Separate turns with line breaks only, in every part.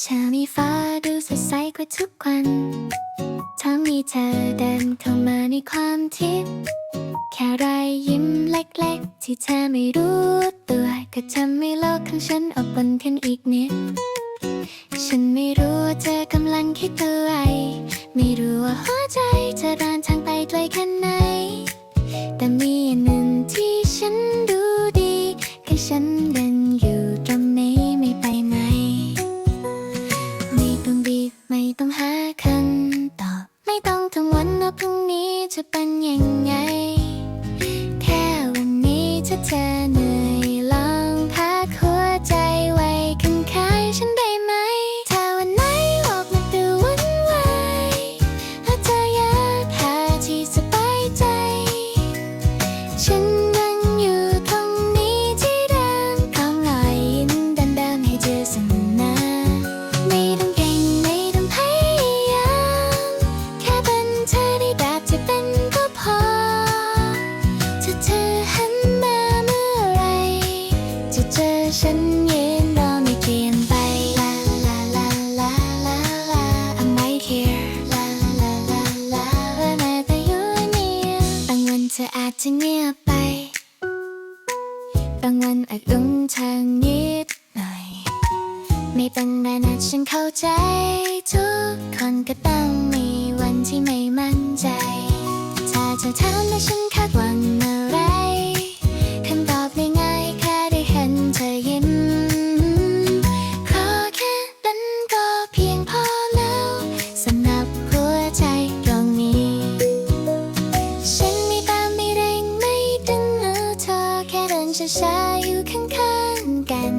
เช้านี้ฟ้าดูสดใสกว่าทุกวันถ้ามีเธอเดินเข้ามาในความทิพย์แค่รอยยิ้มเล็กๆ ที่เธอไม่รู้ตัวก็ทำให้โลกของฉันอบอุ่นขึ้นอีกนิด ฉันไม่รู้ว่าเธอกำลังคิดอะไร ไม่รู้ว่าหัวใจเธอเดินทางไปไกลแค่ไหน แต่มีอันหนึ่งที่ฉันดูดีแคือฉันเดิน ไม่ต้องหาคำตอบ ไม่ต้องกังวลว่าพรุ่งนี้จะเป็นยังไง จะเงียบไป บางวันอาจอุ้งทางนิดหน่อย ไม่เป็นไรนะฉันเข้าใจ ทุกคนก็ต้องมีวันที่ไม่มั่นใจ ถ้าจะถามว่าฉันคาดหวังอะไร ช้าๆอยู่ข้างๆกัน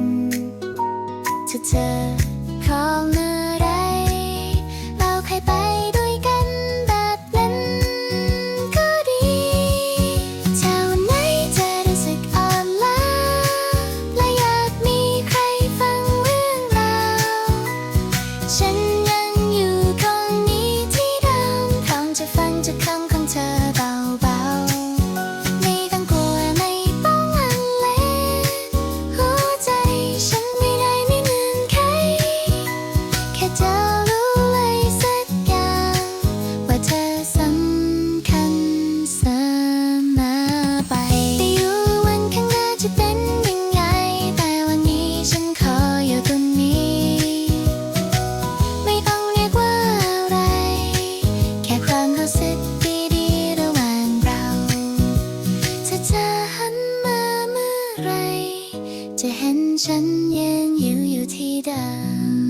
ถ้าเธอขอมเมื่อไหรเรา เธอหันมาเมื่อไร จะเห็นฉันยืนอยู่อยู่ที่เดิม